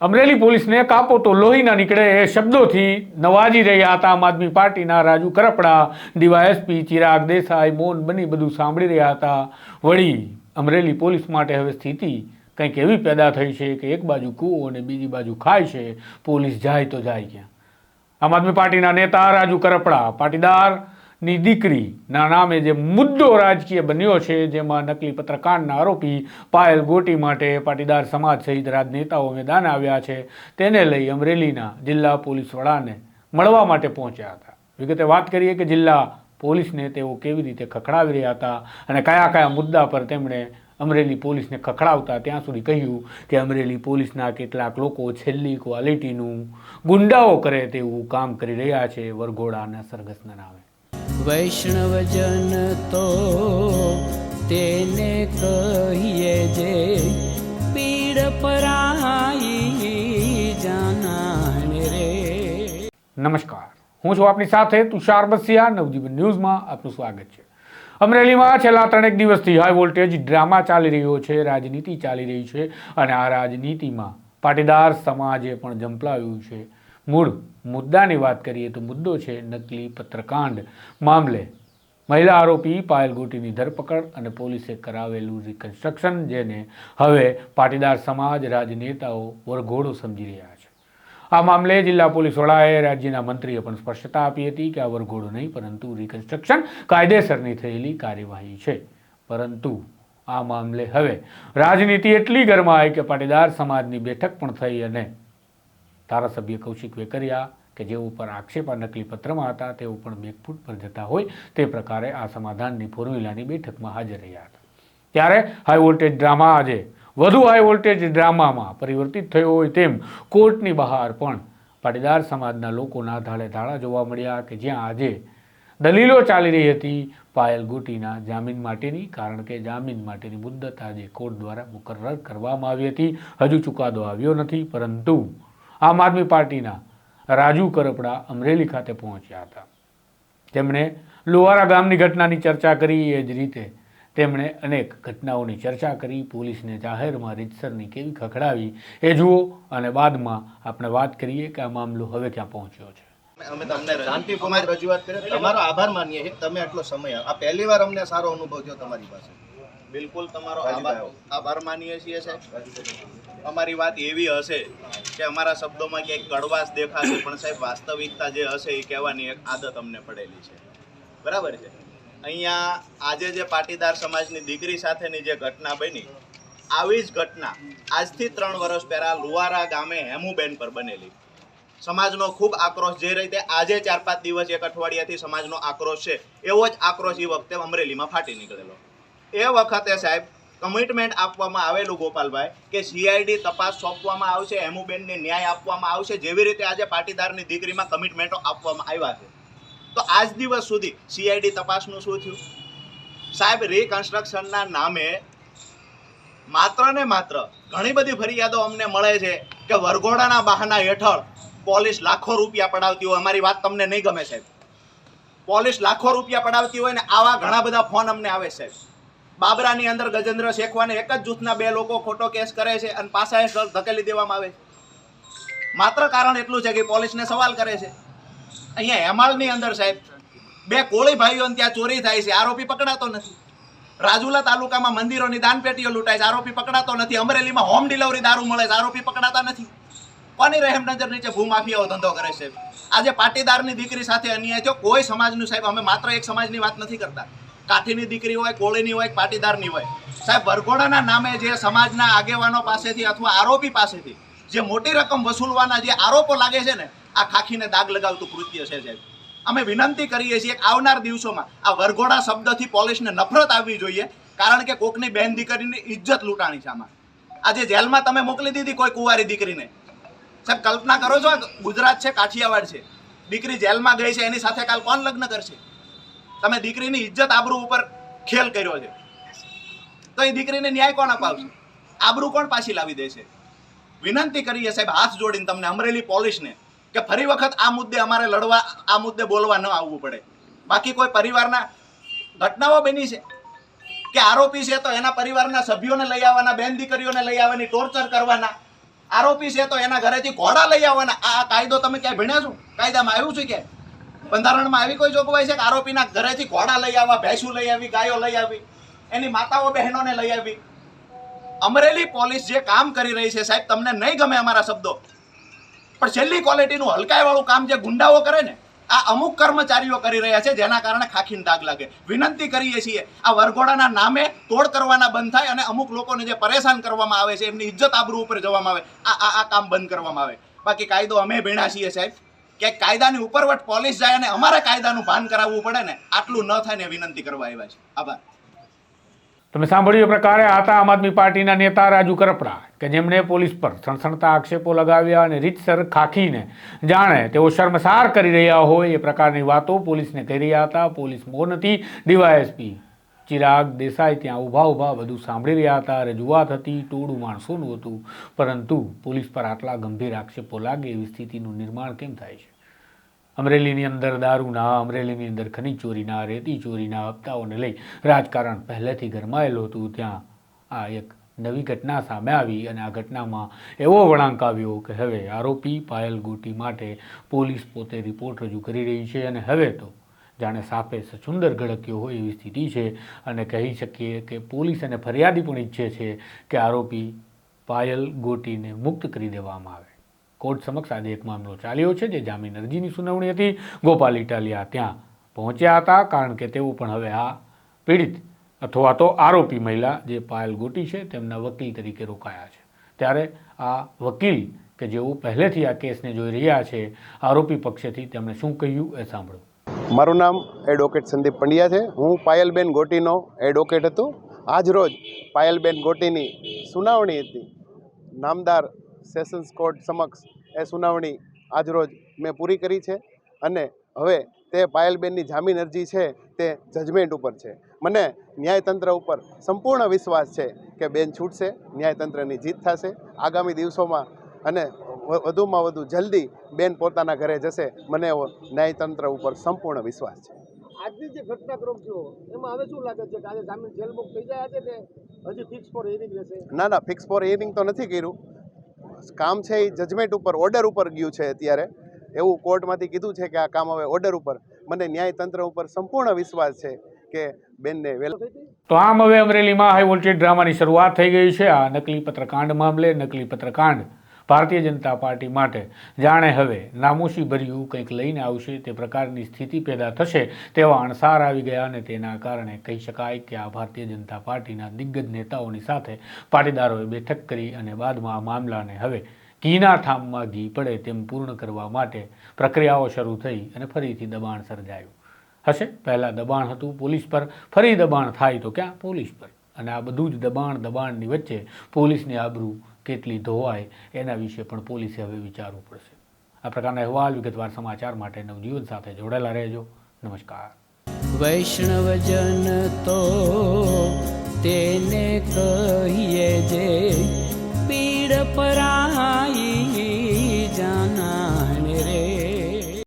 અમરેલી પોલીસને કાપો તો લોહી ના નીકળે એ શબ્દોથી નવાજી રહ્યા હતા. આમ આદમી પાર્ટીના રાજુ કરપડા, ડીવાયએસપી ચિરાગ દેસાઈ મૌન બની બધું સાંભળી રહ્યા હતા. વળી અમરેલી પોલીસ માટે હવે સ્થિતિ કંઈક એવી પેદા થઈ છે કે એક બાજુ કૂવો અને બીજી બાજુ ખાય છે. પોલીસ જાય તો જાય ક્યાં? આમ આદમી પાર્ટીના નેતા રાજુ કરપડા પાટીદારની દીકરીના નામે જે મુદ્દો રાજકીય બન્યો છે, જેમાં નકલી પત્રકાંડના આરોપી પાયલ ગોટી માટે પાટીદાર સમાજ સહિત રાજનેતાઓ મેદાન આવ્યા છે. તેને લઈ અમરેલીના જિલ્લા પોલીસ વડાને મળવા માટે પહોંચ્યા હતા. વિગતે વાત કરીએ કે જિલ્લા પોલીસને તેઓ કેવી રીતે ખખડાવી રહ્યા હતા અને કયા કયા મુદ્દા પર તેમણે અમરેલી પોલીસને ખખડાવતા ત્યાં સુધી કહ્યું કે અમરેલી પોલીસના કેટલાક લોકો છેલ્લી ક્વોલિટીનું ગુંડાઓ કરે તેવું કામ કરી રહ્યા છે, વરઘોડાના સરઘસના નામે. વૈષ્ણવજન તો તેને કહીએ જે પીડ પરાઈ જાનાને રે. નમસ્કાર. હું છું આપની સાથે તુષાર બસિયા. નવજીવન ન્યૂઝમાં આપનું સ્વાગત છે. અમરેલીમાં છેલ્લા ત્રણેક દિવસથી હાઈ વોલ્ટેજ ડ્રામા ચાલી રહ્યો છે, રાજનીતિ ચાલી રહી છે અને આ રાજનીતિમાં પાટીદાર સમાજે પણ ઝંપલાવ્યું છે. મૂળ મુદ્દાની વાત કરીએ તો મુદ્દો છે નકલી પત્રકાંડ મામલે. મહિલા આરોપી પાયલ ગોટીની ધરપકડ અને પોલીસે કરાવેલું રિકન્સ્ટ્રક્શન જેને હવે પાટીદાર સમાજ રાજનેતાઓ વરઘોડો સમજી રહ્યા છે. આ મામલે જિલ્લા પોલીસ વડાએ રાજ્યના મંત્રીએ પણ સ્પષ્ટતા આપી હતી કે આ વરઘોડો નહીં, પરંતુ રિકન્સ્ટ્રક્શન કાયદેસરની થયેલી કાર્યવાહી છે. પરંતુ આ મામલે હવે રાજનીતિ એટલી ગરમાય કે પાટીદાર સમાજની બેઠક પણ થઈ અને ધારાસભ્ય કૌશિક વેકરિયા કે જેઓ પર આક્ષેપ આ નકલી પત્રમાં હતા, તેઓ પણ બેકફૂટ પર જતા હોય. તે પ્રકારે આ સમાધાનની ફોર્મ્યુલાની બેઠકમાં હાજર રહ્યા હતા. ત્યારે હાઈ વોલ્ટેજ ડ્રામા આજે વધુ હાઈ વોલ્ટેજ ડ્રામામાં પરિવર્તિત થયો હોય તેમ કોર્ટની બહાર પણ પાટીદાર સમાજના લોકોના ધાળે ધાળા જોવા મળ્યા કે જ્યાં આજે દલીલો ચાલી રહી હતી પાયલ ગોટીના જામીન માટેની, કારણ કે જામીન માટેની મુદ્દત આજે કોર્ટ દ્વારા મુકરર કરવામાં આવી હતી. હજુ ચુકાદો આવ્યો નથી, પરંતુ આમ આદમી પાર્ટીના રાજુ કરપડા અમરેલી ખાતે પહોંચ્યા હતા. તેમણે લોહારા ગામની ઘટનાની ચર્ચા કરી એ જ રીતે તેમણે અનેક ઘટનાઓની ચર્ચા કરી પોલીસને જાહેરમાં રીતસરની કેવી ખખડાવી એ જુઓ અને બાદમાં આપણે વાત કરીએ કે આ મામલો હવે ક્યાં પહોંચ્યો છે. અમે તમને શાંતિપૂર્ણ રજૂઆત કરી તમારો આભાર માનીએ છીએ તમે આટલો સમય આ પહેલી વાર અમને સારો અનુભવ થયો તમારી પાસે. બિલકુલ તમારો આભાર. આભાર માનીએ છીએ સાહેબ. અમારી વાત એવી હશે કે અમારા શબ્દોમાં ક્યાંક કડવાશ દેખાશે, પણ સાહેબ, વાસ્તવિકતા જે હશે એ કહેવાની એક આદત અમને પડેલી છે. બરાબર છે? અહીંયા આજે જે પાટીદાર સમાજની દીકરી સાથેની જે ઘટના બની, આવી જ ઘટના આજથી ત્રણ વર્ષ પહેલા લુવારા ગામે હેમુબેન પર બનેલી. સમાજનો ખૂબ આક્રોશ, જે રીતે આજે ચાર પાંચ દિવસ એક અઠવાડિયાથી સમાજનો આક્રોશ છે, એવો જ આક્રોશ એ વખતે અમરેલીમાં ફાટી નીકળેલો. એ વખતે સાહેબ કમિટમેન્ટ આપવામાં આવેલું ગોપાલભાઈ કે સીઆઈડી તપાસ સોંપવામાં આવશે, હેમુબેનને ન્યાય આપવામાં આવશે, જેવી રીતે આજે પાટીદારની દીકરીમાં કમિટમેન્ટો આપવામાં આવ્યા છે. તો આજ દિવસ સુધી સીઆઈડી તપાસનું શું થયું? સાહેબ રિકન્સ્ટ્રક્શનના નામે માત્ર ને માત્ર ઘણી બધી ફરિયાદો અમને મળે છે કે વરઘોડાના બહાના હેઠળ પોલીસ લાખો રૂપિયા પડાવતી હોય. અમારી વાત તમને નહીં ગમે સાહેબ. પોલીસ લાખો રૂપિયા પડાવતી હોય ને આવા ઘણા બધા ફોન અમને આવે છે બાબરાની અંદર ગજેન્દ્ર શેખવાને એક જ જૂથના બે લોકો ખોટો કેસ કરે છે અને પાછા હેઠળ ધકેલી દેવામાં આવે માત્ર કારણ એટલું છે કે પોલીસને સવાલ કરે છે. અહીંયા હેમાળની અંદર સાહેબ, બે કોળી ભાઈઓને ત્યાં ચોરી થાય છે, આરોપી પકડાતો નથી. રાજુલા તાલુકામાં મંદિરોની દાનપેટીઓ લૂંટાય છે, આરોપી પકડાતો નથી. અમરેલીમાં હોમ ડિલિવરી દારૂ મળે છે, આરોપી પકડાતા નથી. કોની રહેમ નજર નીચે ભૂમાફિયાઓ ધંધો કરે છે આજે પાટીદારની દીકરી સાથે અન્યાય થયો. કોઈ સમાજનું સાહેબ, અમે માત્ર એક સમાજની વાત નથી કરતા. કાઠીની દીકરી હોય, કોળીની હોય પાટીદારની હોય. સાહેબ, વરઘોડાના નામે જે સમાજના આગેવાનો પાસેથી અથવા આરોપી પાસેથી જે મોટી રકમ વસૂલવાના જે આરોપો લાગે છે ને, આ ખાખીને દાગ લગાવતું કૃત્ય છે સાહેબ. અમે વિનંતી કરીએ છીએ આવનાર દિવસોમાં આ વરઘોડા શબ્દથી પોલીસને નફરત આવવી જોઈએ, કારણ કે કોકની બેન દીકરીની ઇજ્જત લૂંટાણી છે આમાં. આજે જેલમાં તમે મોકલી દીધી કોઈ કુંવારી દીકરીને. સાહેબ, કલ્પના કરો છો ગુજરાત છે, કાઠિયાવાડ છે. દીકરી જેલમાં ગઈ છે, એની સાથે કાલ કોણ લગ્ન કરશે? તમે દીકરીની ઇજ્જત આબરૂ ઉપર ખેલ કર્યો છે. તો એ દીકરીને ન્યાય કોણ અપાવશે? આબરૂ કોણ પાછી લાવી દેશે? વિનંતી કરીએ સાહેબ, હાથ જોડીને તમને અમરેલી પોલીસને કે ફરી વખત આ મુદ્દે અમારે લડવા, આ મુદ્દે બોલવા ન આવવું પડે. બાકી કોઈ પરિવારના ઘટનાઓ બની છે? કે આરોપી છે તો એના પરિવારના સભ્યોને લઈ આવવાના, બેન દીકરીઓને લઈ આવવાની ટોર્ચર કરવાના? આરોપી છે તો એના ઘરેથી ઘોડા લઈ આવવાના? આ કાયદો તમે ક્યાંય ભણ્યા છો? કાયદામાં આવ્યું છે કે બંધારણમાં આવી કોઈ જોગવાઈ છે કે આરોપીના ઘરેથી ઘોડા લઈ આવવા, ભેંસું લઈ આવી, ગાયો લઈ આવી, એની માતાઓ બહેનોને લઈ આવી? અમરેલી પોલીસ જે કામ કરી રહી છે સાહેબ, તમને નહીં ગમે અમારા શબ્દો, પણ છેલ્લી ક્વોલિટીનું હલકાઈવાળું કામ જે ગુંડાઓ કરે ને, આ અમુક કર્મચારીઓ કરી રહ્યા છે જેના કારણે ખાખીને દાગ લાગે. વિનંતી કરીએ છીએ, આ વરઘોડાના નામે તોડ કરવાના બંધ થાય અને અમુક લોકોને જે પરેશાન કરવામાં આવે છે, એમની ઇજ્જત આબરૂ ઉપર જવામાં આવે આ આ કામ બંધ કરવામાં આવે. બાકી કાયદો અમે ભીણા છીએ સાહેબ. કે કાયદાની ઉપરવટ પોલીસ જાય અને અમારે કાયદાનું ભાન કરાવવું પડે ને, આટલું ન થાય ને વિનંતી કરવા આવ્યા છે. આભાર. તમે સાંભળ્યું પ્રકારે હતા આમ આદમી પાર્ટીના નેતા રાજુ કરપડા, કે જેમણે પોલીસ પર સણસણતા આક્ષેપો લગાવ્યા અને રીતસર ખાખીને જાણે તેઓ શર્મસાર કરી રહ્યા હોય એ પ્રકારની વાતો પોલીસને કહી રહ્યા હતા. પોલીસ મોનથી ડીવાયએસપી ચિરાગ દેસાઈ ત્યાં ઊભા ઊભા બધું સાંભળી રહ્યા હતા. રજૂઆત હતી, ટોળું માણસોનું હતું. પરંતુ પોલીસ પર આટલા ગંભીર આક્ષેપો લાગે એવી સ્થિતિનું નિર્માણ કેમ થાય છે? અમરેલીની અંદર દારૂના, અમરેલીની અંદર ખનીજ ચોરીના, રેતી ચોરીના હપ્તાઓને લઈ રાજકારણ પહેલેથી ગરમાયેલું હતું. ત્યાં આ એક નવી ઘટના સામે આવી અને આ ઘટનામાં એવો વળાંક આવ્યો કે હવે આરોપી પાયલ ગોટી માટે પોલીસ પોતે રિપોર્ટ રજૂ કરી રહી છે અને હવે તો જાણે સાપે સચુંદર ગળક્યો હોય એવી સ્થિતિ છે અને કહી શકીએ કે પોલીસ અને ફરિયાદી પણ ઈચ્છે છે કે આરોપી પાયલ ગોટીને મુક્ત કરી દેવામાં આવે. કોર્ટ સમક્ષ આજે એક મામલો ચાલ્યો છે જે જામીન અરજીની સુનાવણી હતી. ગોપાલ ઇટાલિયા ત્યાં પહોંચ્યા હતા કારણ કે તેઓ પણ હવે આ પીડિત અથવા તો આરોપી મહિલા જે પાયલ ગોટી છે તેમના વકીલ તરીકે રોકાયા છે. ત્યારે આ વકીલ કે જેઓ પહેલેથી આ કેસને જોઈ રહ્યા છે, આરોપી પક્ષેથી તેમણે શું કહ્યું એ સાંભળો. મારું નામ એડવોકેટ સંદીપ પંડ્યા છે. હું પાયલબેન ગોટીનો એડવોકેટ હતો. આજ રોજ પાયલબેન ગોટીની સુનાવણી હતી. નામદાર સેશન્સ કોર્ટ સમક્ષ એ સુનાવણી આજ રોજ મેં પૂરી કરી છે અને હવે તે પાયલબેનની જામીન અરજી છે તે જજમેન્ટ ઉપર છે. મને ન્યાયતંત્ર ઉપર સંપૂર્ણ વિશ્વાસ છે કે બેન છૂટશે, ન્યાયતંત્રની જીત થશે. આગામી દિવસોમાં અને વધુમાં વધુ જલ્દી બેન પોતાના ઘરે જશે. મને એવો ન્યાયતંત્ર ઉપર સંપૂર્ણ વિશ્વાસ છે. આજની જે ઘટનાક્રમ થયો એમાં હવે શું લાગે છે કે આજે જામીન જેલ મુક્ત થઈ જાય છે કે હજી ફિક્સ ફોર હિયરિંગ રહેશે? ના ના ફિક્સ ફોર હિયરિંગ તો નથી કર્યું. કામ છે એ જજમેન્ટ ઉપર ઓર્ડર ઉપર ગયું છે અત્યારે. એવું કોર્ટમાંથી કીધું છે કે આ કામ હવે ઓર્ડર ઉપર. મને ન્યાયતંત્ર ઉપર સંપૂર્ણ વિશ્વાસ છે કે બેનને વેલ તો આમ હવે અમરેલીમાં હાઈ વોલ્ટેજ ડ્રામાની શરૂઆત થઈ ગઈ છે. આ નકલી પત્રકાંડ મામલે નકલી પત્રકાંડ. ભારતીય જનતા પાર્ટી માટે. જાણે હવે નામોશી ભર્યું કંઈક લઈને આવશે, તે પ્રકારની સ્થિતિ પેદા થશે તેવા અણસાર આવી ગયા અને તેના કારણે કહી શકાય કે આ ભારતીય જનતા પાર્ટીના દિગ્ગજ નેતાઓની સાથે પાટીદારોએ બેઠક કરી અને બાદમાં આ મામલાને હવે ઘીના ઠામમાં ઘી પડે તેમ પૂર્ણ કરવા માટે પ્રક્રિયાઓ શરૂ થઈ અને ફરીથી દબાણ સર્જાયું. હશે? પહેલાં દબાણ હતું પોલીસ પર, ફરી દબાણ થાય તો ક્યાં? પોલીસ પર. અને આ બધું જ દબાણ દબાણની વચ્ચે પોલીસની આબરૂ કેટલી ધોવાય એના વિશે પણ પોલીસે હવે વિચારવું પડશે. આ પ્રકારના અહેવાલ વિગતવાર સમાચાર માટે નવજીવન સાથે જોડાયેલા રહેજો. નમસ્કાર. વૈષ્ણવજન તો તેને કહીએ જે પીડ પરાય